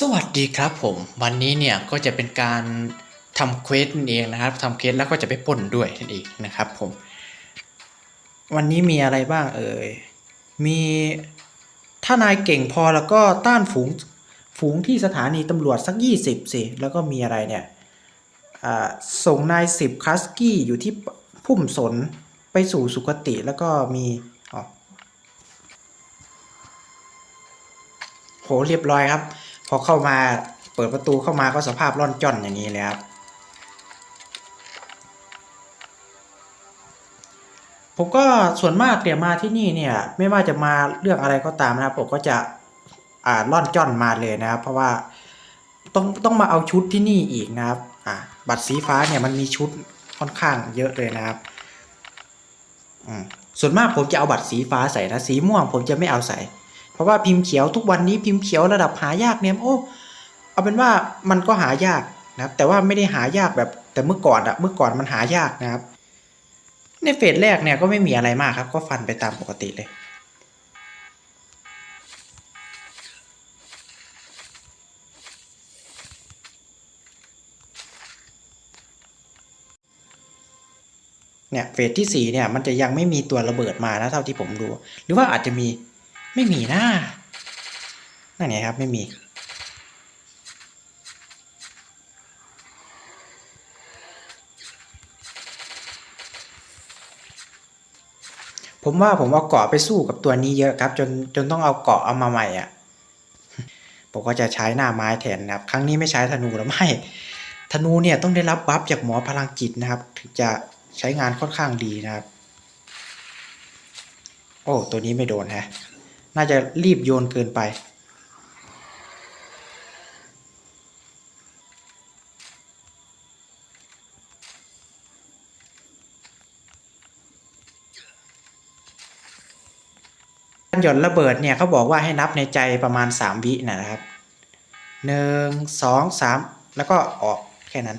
สวัสดีครับผม วันนี้เนี่ยก็จะเป็นการทำเควสนั่นเองนะครับทำเควสแล้วก็จะไปปล้นด้วยนั่นเองนะครับผม วันนี้มีอะไรบ้างเอ่ยมีถ้านายเก่งพอแล้วก็ต้านฝูงฝูงที่สถานีตำรวจสักยี่สิบสิ แล้วก็มีอะไรเนี่ยอ่าส่งนายสิบคัสกี้อยู่ที่พุ่มสนไปสู่สุคติแล้วก็มีอ๋อโหเรียบร้อยครับ อเข้ามาเปิดประตูเข้ามาก็สภาพร่อนจ้อนอย่างนี้เลยครับผมก็ส่วนมากเนี่ยมาที่นี่เนี่ยไม่ว่าจะมาเรื่องอะไรก็ตามนะครับผมก็จะอ่าร่อนจ้อนมาเลยนะครับ เพราะว่าต้องต้องมาเอาชุดที่นี่อีกนะครับอ่าบัตรสีฟ้าเนี่ยมันมีชุดค่อนข้างเยอะเลยนะครับอืมส่วนมากผมจะเอาบัตรสีฟ้าใส่นะสีม่วงผมจะไม่เอาใส่ เพราะว่าพิมพ์เขียวทุกวันนี้พิมพ์เขียวระดับหายากเนี่ยโอ้เอาเป็นว่ามันก็หายากนะครับ แต่ว่าไม่ได้หายากแบบแต่เมื่อก่อนอะเมื่อก่อนมันหายากนะครับ ในเฟสแรกเนี่ยก็ไม่มีอะไรมากครับ ก็ฟันไปตามปกติเลยเนี่ยเฟสที่สี่เนี่ยมันจะยังไม่มีตัวระเบิดมานะเท่าที่ผมดู หรือว่าอาจจะมี ไม่มีนะนั่นไงครับไม่มี ผมว่าผมเอาเกาะไปสู้กับตัวนี้เยอะครับ จนจนต้องเอาเกาะเอามาใหม่อะ ผมก็จะใช้หน้าไม้แทนนะครับ ครั้งนี้ไม่ใช้ธนูแล้วไม่ธนูเนี่ยต้องได้รับบัฟจากหมอพลังจิตนะครับ ถึงจะใช้งานค่อนข้างดีนะครับ โอ้ ตัวนี้ไม่โดนฮะ น่าจะรีบโยนเกินไป การหย่อนระเบิดเนี่ยเขาบอกว่าให้นับในใจประมาณ 3 วินะครับหนึ่งสองสามแล้วก็ออกแค่นั้น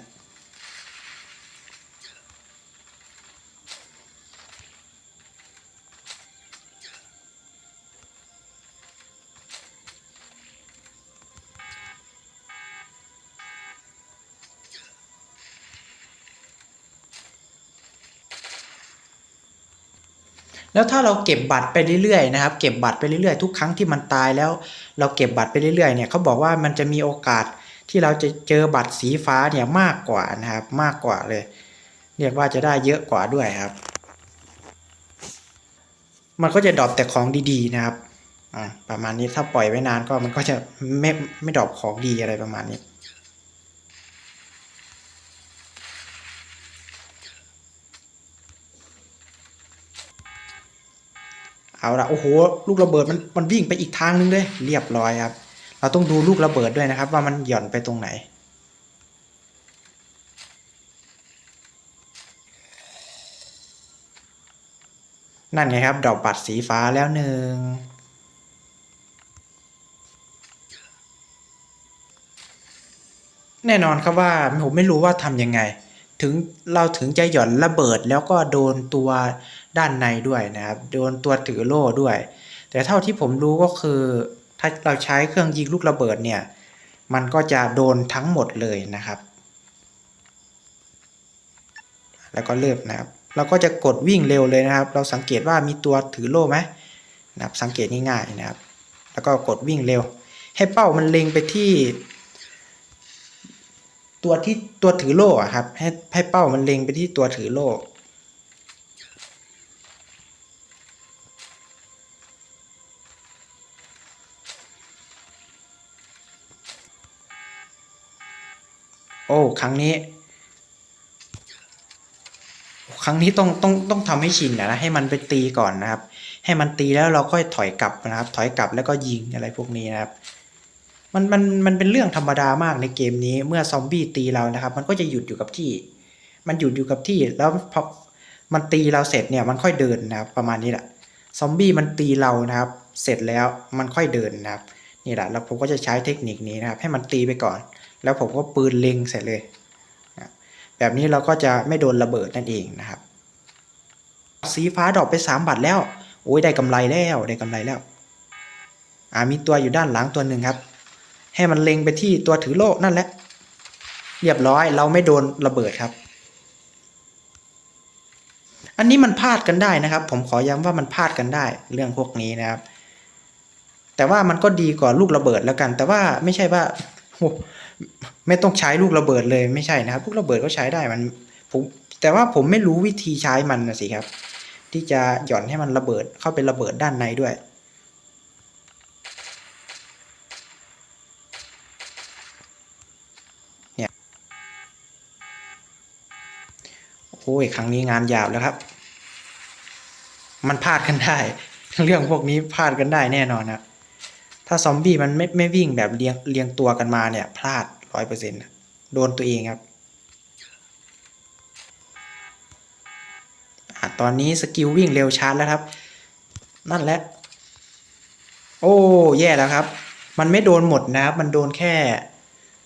แล้วถ้าเราเก็บบัตรไปเรื่อยๆนะครับ เก็บบัตรไปเรื่อยๆ ทุกครั้งที่มันตายแล้ว เราเก็บบัตรไปเรื่อยๆเนี่ยเขาบอกว่ามันจะมีโอกาสที่เราจะเจอบัตรสีฟ้าเนี่ยมากกว่านะครับ มากกว่าเลย เรียกว่าจะได้เยอะกว่าด้วยครับ มันก็จะดรอปแต่ของดีๆนะครับ อ่าประมาณนี้ถ้าปล่อยไว้นานก็มันก็จะไม่ไม่ดรอปของดีอะไรประมาณนี้ เอาละโอ้โห ลูกระเบิดมันมันวิ่งไปอีกทางนึงเลยเรียบร้อยครับ เราต้องดูลูกระเบิดด้วยนะครับ ว่ามันหย่อนไปตรงไหน นั่นไงครับดอกบัตรสีฟ้าแล้วหนึ่งแน่นอนครับว่าผมไม่รู้ว่าทำยังไง ถึงเราถึงจะหย่อนระเบิดแล้วก็โดนตัว ด้านในด้วยนะครับ โดนตัวถือโล่ด้วย แต่เท่าที่ผมรู้ก็คือ ถ้าเราใช้เครื่องยิงลูกระเบิดเนี่ย มันก็จะโดนทั้งหมดเลยนะครับ แล้วก็เริ่มนะครับ เราก็จะกดวิ่งเร็วเลยนะครับ เราสังเกตว่ามีตัวถือโล่ไหมนะครับ สังเกตง่ายๆนะครับ แล้วก็กดวิ่งเร็ว ให้เป้ามันเล็งไปที่ตัวที่ตัวถือโล่ครับให้ให้เป้ามันเล็งไปที่ตัวถือโล่ โอ้ครั้งนี้ ครั้งนี้ต้องต้องต้องทำให้ชินนะให้มันไปตีก่อนนะครับ ให้มันตีแล้วเราค่อยถอยกลับนะครับ ถอยกลับแล้วก็ยิงอะไรพวกนี้นะครับ มันมันมันเป็นเรื่องธรรมดามากในเกมนี้เมื่อซอมบี้ตีเรานะครับ มันก็จะหยุดอยู่กับที่ มันหยุดอยู่กับที่แล้วพอมันตีเราเสร็จเนี่ยมันค่อยเดินนะครับ ประมาณนี้แหละซอมบี้มันตีเรานะครับ เสร็จแล้วมันค่อยเดินนะครับนี่แหละแล้วผมก็จะใช้เทคนิคนี้นะครับ ให้มันตีไปก่อน แล้วผมก็ปืนเล็งใส่เลยนะแบบนี้เราก็จะไม่โดนระเบิดนั่นเองนะครับ สีฟ้าดอปไปสามบาทแล้ว โอ้ยได้กำไรแล้วได้กำไรแล้วอ่ามีตัวอยู่ด้านหลังตัวหนึ่งครับ ให้มันเล็งไปที่ตัวถือโล่นั่นแหละ เรียบร้อยเราไม่โดนระเบิดครับ อันนี้มันพลาดกันได้นะครับ ผมขอย้ำว่ามันพลาดกันได้เรื่องพวกนี้นะครับ แต่ว่ามันก็ดีกว่าลูกระเบิดแล้วกัน แต่ว่าไม่ใช่ว่า โอ้ไม่ต้องใช้ลูกระเบิดเลยไม่ใช่นะครับลูกระเบิดก็ใช้ได้มันผมแต่ว่าผมไม่รู้วิธีใช้มันนะสิครับ ที่จะหย่อนให้มันระเบิดเข้าไประเบิดด้านในด้วยเนี่ยโอ้ยครั้งนี้งานยาบแล้วครับ มันพลาดกันได้ เรื่องพวกนี้พลาดกันได้แน่นอนนะ ถ้าซอมบี้มันไม่ไม่วิ่งแบบเรียงเรียงตัวกันมาเนี่ย พลาดร้อยเปอร์เซ็นต์โดนตัวเองครับอตอนนี้สกิลวิ่งเร็วชาร์จแล้วครับ นั่นแหละ โอ้ แย่แล้วครับ มันไม่โดนหมดนะครับ มันโดนแค่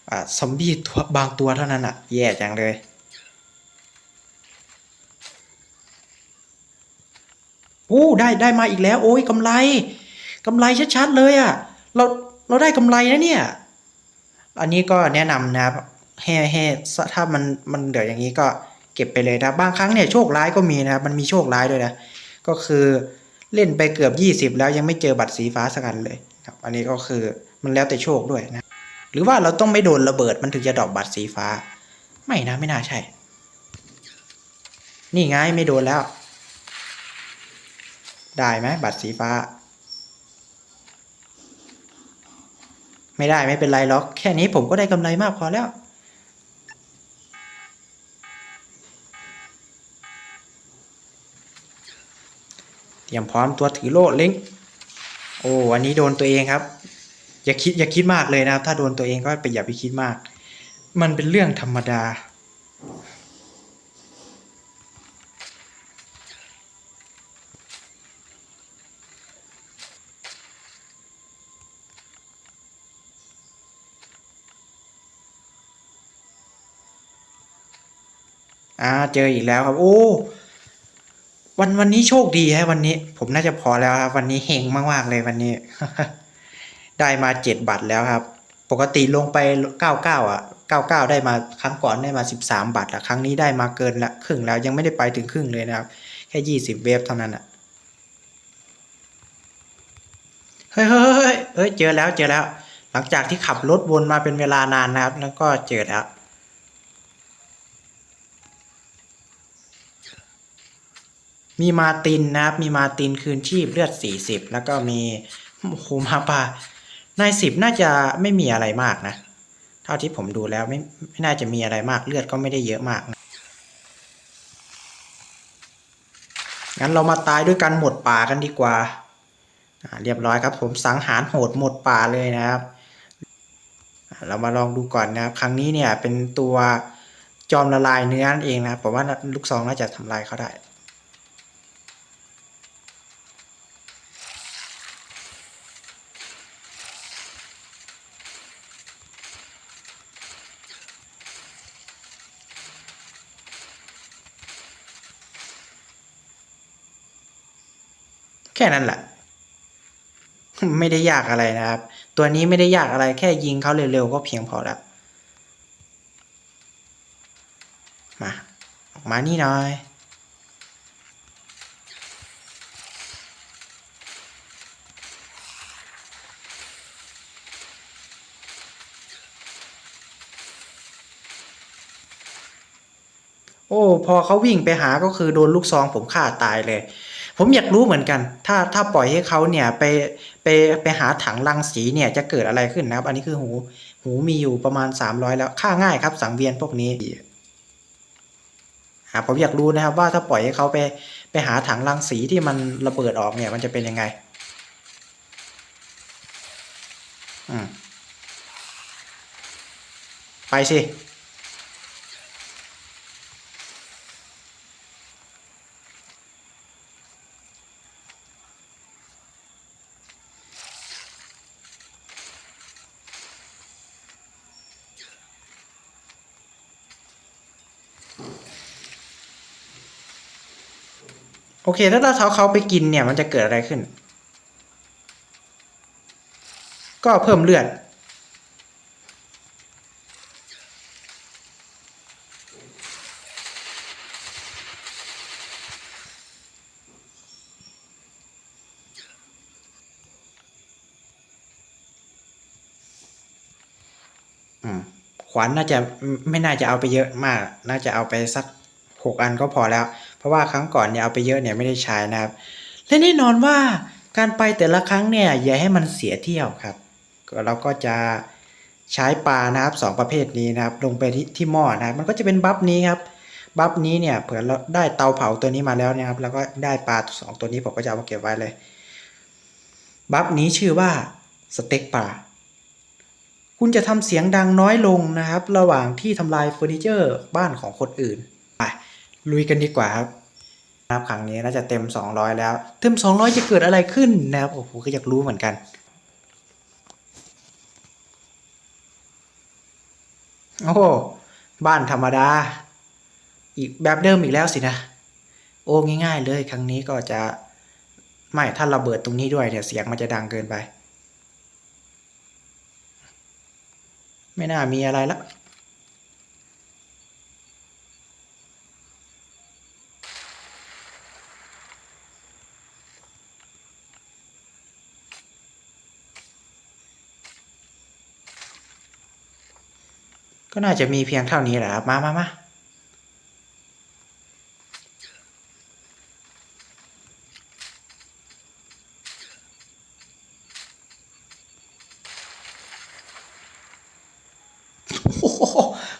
อ่าซอมบี้ตัวบางตัวเท่านั้นอะแย่จังเลยโอ้ได้ได้มาอีกแล้ว โอ้ยกำไรกำไรชัดๆเลยอะ่ะ เราเราได้กำไรนะเนี่ย อันนี้ก็แนะนำนะครับให้ให้ถ้ามันมันเดี๋ยวอย่างนี้ก็เก็บไปเลยนะบางครั้งเนี่ยโชคร้ายก็มีนะครับมันมีโชคร้ายด้วยนะก็คือเล่นไปเกือบยี่สิบแล้วยังไม่เจอบัตรสีฟ้าสักอันเลยครับ อันนี้ก็คือมันแล้วแต่โชคด้วยนะหรือว่าเราต้องไม่โดนระเบิดมันถึงจะดรอกบัตรสีฟ้า ไม่นะไม่น่าใช่ นี่ไงไม่โดนแล้ว ได้ไหมบัตรสีฟ้า ไม่ได้ไม่เป็นไรหรอก แค่นี้ผมก็ได้กำไรมากพอแล้ว เตรียมพร้อมตัวถือโล่เล้งโอ้อันนี้โดนตัวเองครับ อย่าคิดอย่าคิดมากเลยนะครับ ถ้าโดนตัวเองก็ไปอย่าไปคิดมาก มันเป็นเรื่องธรรมดา อ่า เจออีกแล้วครับ โอ้ วันวันนี้โชคดีฮะวันนี้ ผมน่าจะพอแล้วครับวันนี้เฮงมากๆเลยวันนี้ ได้มาเจ็ดบัตรแล้วครับ ปกติลงไปเก้าเก้าอะเก้าเก้าได้มาครั้งก่อนได้มาสิบสามบัตรละครั้งนี้ได้มาเกินละครึ่งแล้วยังไม่ได้ไปถึงครึ่งเลยนะครับ แค่ยี่สิบเวฟเท่านั้นอะเฮ้ยเฮ้ยเฮ้ยเฮ้ยเจอแล้วเจอแล้ว หลังจากที่ขับรถวนมาเป็นเวลานานนะครับ แล้วก็เจอแล้ว มีมาตินนะครับ มีมาตินคืนชีพเลือด 40 แล้วก็มีโอ้โหมาปานายสิบน่าจะไม่มีอะไรมากนะ เท่าที่ผมดูแล้วไม่ไม่น่าจะมีอะไรมากเลือดก็ไม่ได้เยอะมากนะงั้นเรามาตายด้วยกันหมดป่ากันดีกว่า เรียบร้อยครับ ผมสังหารโหดหมดป่าเลยนะครับ เรามาลองดูก่อนนะครับ ครั้งนี้เนี่ยเป็นตัวจอมละลายเนื้อนั่นเองนะผมว่าลูกซองน่าจะทำลายเขาได้ แค่นั้นแหละไม่ได้ยากอะไรนะครับ ตัวนี้ไม่ได้ยากอะไรแค่ยิงเขาเร็วๆก็เพียงพอแล้ว มาออกมานี่หน่อยโอ้ พอเขาวิ่งไปหาก็คือโดนลูกซองผมฆ่าตายเลย ผมอยากรู้เหมือนกัน ถ้าถ้าปล่อยให้เขาเนี่ยไปไปไปหาถังรังสีเนี่ยจะเกิดอะไรขึ้นนะครับ อันนี้คือหูหูมีอยู่ประมาณสามร้อยแล้วฆ่าง่ายครับ สังเวียนพวกนี้ผมอยากรู้นะครับว่าถ้าปล่อยให้เขาไปไปหาถังรังสีที่มันระเบิดออกเนี่ยมันจะเป็นยังไงอืไปสิ โอเค ถ้าเราเท้าเขาไปกินเนี่ย มันจะเกิดอะไรขึ้น ก็เพิ่มเลือด ขวานน่าจะไม่น่าจะเอาไปเยอะมาก น่าจะเอาไปสักหกอันก็พอแล้ว เพราะว่าครั้งก่อนเนี่ยเอาไปเยอะเนี่ยไม่ได้ใช้นะครับ และแน่นอนว่าการไปแต่ละครั้งเนี่ยอย่าให้มันเสียเที่ยวครับ เราก็จะใช้ปลานะครับสองประเภทนี้นะครับ ลงไปที่ที่หม้อนะครับ มันก็จะเป็นบัฟนี้ครับบัฟนี้เนี่ยเผื่อเราได้เตาเผาตัวนี้มาแล้วนะครับ แล้วก็ได้ปลาสองตัวนี้ผมก็จะเอามาเก็บไว้เลยบัฟนี้ชื่อว่าสเต็กปลาคุณจะทำเสียงดังน้อยลงนะครับ ระหว่างที่ทำลายเฟอร์นิเจอร์บ้านของคนอื่น ลุยกันดีกว่าครับนะครับครั้งนี้น่าจะเต็ม 200 แล้ว เต็ม 200 จะเกิดอะไรขึ้นนะครับโอ้โหก็อยากรู้เหมือนกันโอ้โหบ้านธรรมดา อีกแบบเดิมอีกแล้วสินะ โอ้ง่าย ๆ เลยครั้งนี้ก็จะไม่ถ้าระเบิดตรงนี้ด้วยเนี่ยเสียงมันจะดังเกินไป ไม่น่ามีอะไรละ น่าจะมีเพียงเท่านี้แหละครับ มามามา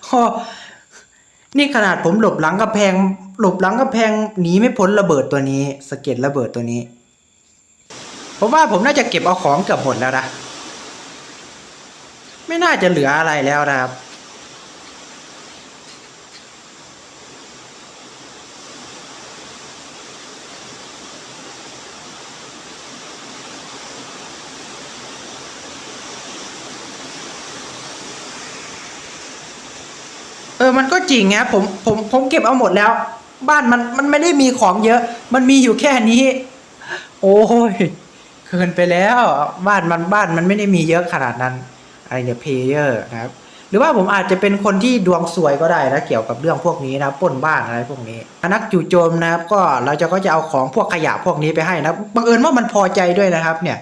โอ้นี่ขนาดผมหลบหลังกระแพง หลบหลังกระแพงหนีไม่พ้นระเบิดตัวนี้สะเก็ดระเบิดตัวนี้ผมว่าผมน่าจะเก็บเอาของเกือบหมดแล้วนะ ไม่น่าจะเหลืออะไรแล้วนะครับ เออ มันก็ จริงไงผมผมผมเก็บเอาหมดแล้ว บ้านมันมันไม่ได้มีของเยอะ มันมีอยู่แค่นี้ โอ้ยเกินไปแล้ว บ้านมันบ้านมันไม่ได้มีเยอะขนาดนั้นอะไรเนี่ยเพลเยอร์นะครับ หรือว่าผมอาจจะเป็นคนที่ดวงสวยก็ได้นะเกี่ยวกับเรื่องพวกนี้นะป้นบ้านอะไรพวกนี้นักจู่โจมนะครับ ก็เราจะก็จะเอาของพวกขยะพวกนี้ไปให้นะบังเอิญว่ามันพอใจด้วยนะครับ เนี่ย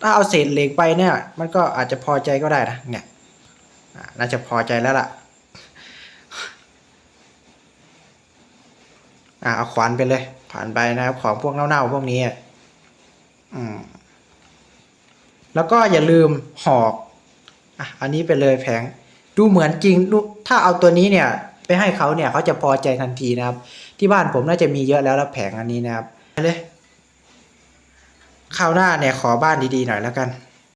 ถ้าเอาเศษเหล็กไปเนี่ย มันก็อาจจะพอใจก็ได้นะเนี่ยน่าจะพอใจแล้วล่ะ อ่าเอาขวานไปเลย ผ่านไปนะครับ ของพวกเน่าๆพวกนี้อืมแล้วก็อย่าลืมหอกอะอันนี้ไปเลยแผง ดูเหมือนจริงดูถ้าเอาตัวนี้เนี่ย ไปให้เขาเนี่ยเขาจะพอใจทันทีนะครับ ที่บ้านผมน่าจะมีเยอะแล้วแล้วแผงอันนี้นะครับไปเลยคราวหน้าเนี่ยขอบ้านดีๆหน่อยแล้วกัน